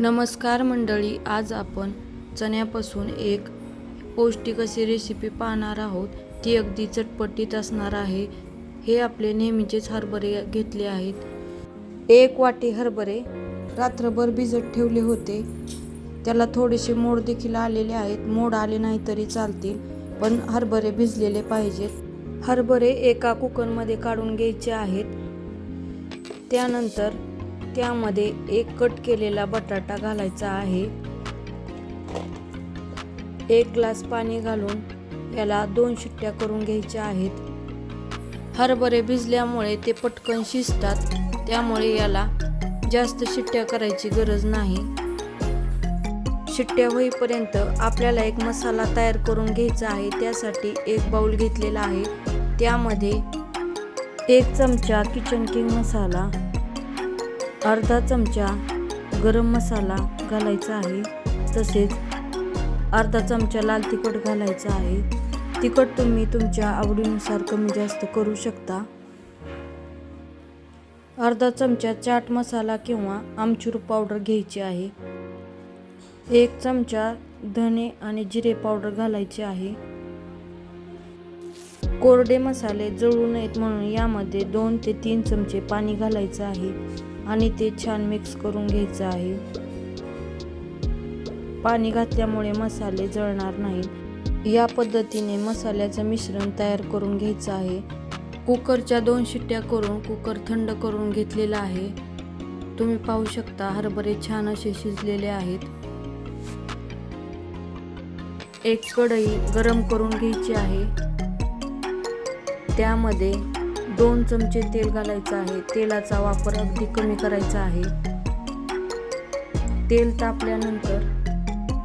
नमस्कार मंडळी आज आपण चण्यापासून एक पौष्टिक अशी रेसिपी पाहणार आहोत. ती अगदी चटपटीत असणार आहे. हे आपले नेहमीचेच हरभरे घेतले आहेत. एक वाटी हरभरे रात्रभर भिजत ठेवले होते. त्याला थोडेसे मोड देखील आलेले आहेत. मोड आले नाही तरी चालतील पण हरभरे भिजलेले पाहिजेत. हरभरे एका कुकरमध्ये काढून घ्यायचे आहेत. त्यानंतर त्यामध्ये एक कट केलेला बटाटा घालायचा आहे. एक ग्लास पाणी घालून याला दोन शिट्ट्या करून घ्यायच्या आहेत. हरभरे भिजल्यामुळे ते पटकन शिजतात त्यामुळे याला जास्त शिट्ट्या करायची गरज नाही. शिट्ट्या होईपर्यंत आपल्याला एक मसाला तयार करून घ्यायचा आहे त्यासाठी एक बाउल घेतलेला आहे. त्यामध्ये एक चमचा किचन किंग मसाला अर्धा चमचा गरम मसाला घालायचा आहे. तसेच अर्धा चमचा लाल तिखट घालायचा आहे. तिखट तुम्ही तुमच्या आवडीनुसार कमी जास्त करू शकता. अर्धा चमचा चाट मसाला किंवा आमचूर पावडर घ्यायची आहे. एक चमचा धने आणि जिरे पावडर घालायचे आहे. कोरडे मसाले जळू नयेत म्हणून यामध्ये दोन ते तीन चमचे पाणी घालायचं आहे. आणि ते छान मिक्स करून घ्यायचं आहे. पाणी घातल्यामुळे मसाले जळणार नाहीत. या पद्धतीने मसाल्याचं मिश्रण तयार करून घ्यायचं आहे. कुकरच्या दोन शिट्ट्या करून कुकर थंड करून घेतलेला आहे. तुम्ही पाहू शकता हरभरे छान असे शिजलेले आहेत. एक कढई गरम करून घ्यायची आहे. त्यामध्ये दोन चमचे तेल घालायचं आहे. तेलाचा वापर अगदी कमी करायचा आहे. तेल तापल्यानंतर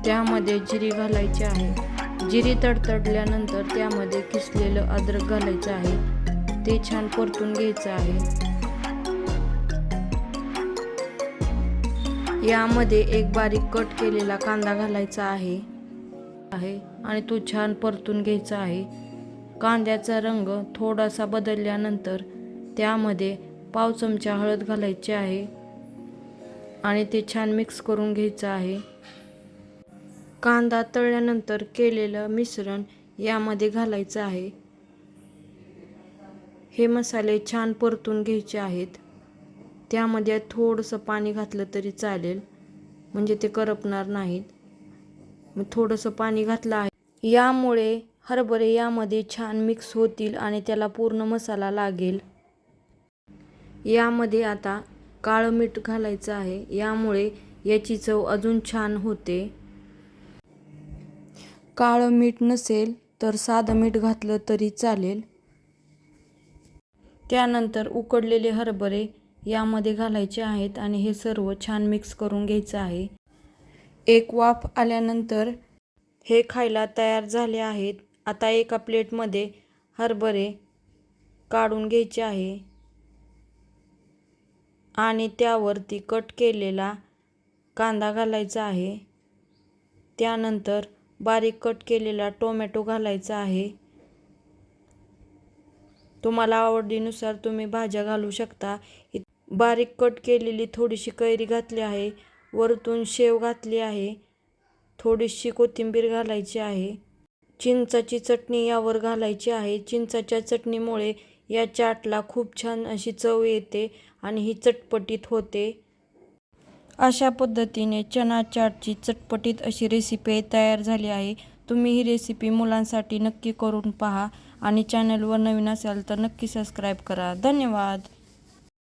त्यामध्ये जिरी घालायची आहे. जिरी तडतडल्यानंतर त्यामध्ये किसलेलं अद्रक घालायचं आहे. ते छान परतून घ्यायचं आहे. यामध्ये एक बारीक कट केलेला कांदा घालायचा आहे. आहे आणि तो छान परतून घ्यायचा आहे. कांद्याचा रंग थोडासा बदलल्यानंतर त्यामध्ये पाव चमचा हळद घालायची आहे आणि ते छान मिक्स करून घ्यायचं आहे. कांदा तळल्यानंतर केलेलं मिश्रण यामध्ये घालायचं आहे. हे मसाले छान परतून घ्यायचे आहेत. त्यामध्ये थोडंसं पाणी घातलं तरी चालेल म्हणजे ते करपणार नाहीत. मग थोडंसं पाणी घातलं आहे. यामुळे हरभरे यामध्ये छान मिक्स होतील आणि त्याला पूर्ण मसाला लागेल. यामध्ये आता काळं मीठ घालायचं आहे. यामुळे याची चव अजून छान होते. काळं मीठ नसेल तर साधं मीठ घातलं तरी चालेल. त्यानंतर उकडलेले हरभरे यामध्ये घालायचे आहेत आणि हे सर्व छान मिक्स करून घ्यायचं आहे. एक वाफ आल्यानंतर हे खायला तयार झाले आहेत. आता एका प्लेटमध्ये हरभरे काढून घ्यायचे आहे. आणि त्यावरती कट केलेला कांदा घालायचा आहे. त्यानंतर बारीक कट केलेला टोमॅटो घालायचा आहे. तुम्हाला आवडीनुसार तुम्ही भाज्या घालू शकता. बारीक कट केलेली थोडीशी कैरी घातली आहे. वरतून शेव घातली आहे. थोडीशी कोथिंबीर घालायची आहे. चिंचाची चटणी यावर घालायची आहे. चिंचाच्या चटणीमुळे या चाटला खूप छान अशी चव येते आणि ही चटपटीत होते. अशा पद्धतीने चना चाटची चटपटीत अशी रेसिपी तयार झाली आहे. तुम्ही ही रेसिपी मुलांसाठी नक्की करून पहा आणि चॅनलवर नवीन असाल तर नक्की सबस्क्राईब करा. धन्यवाद!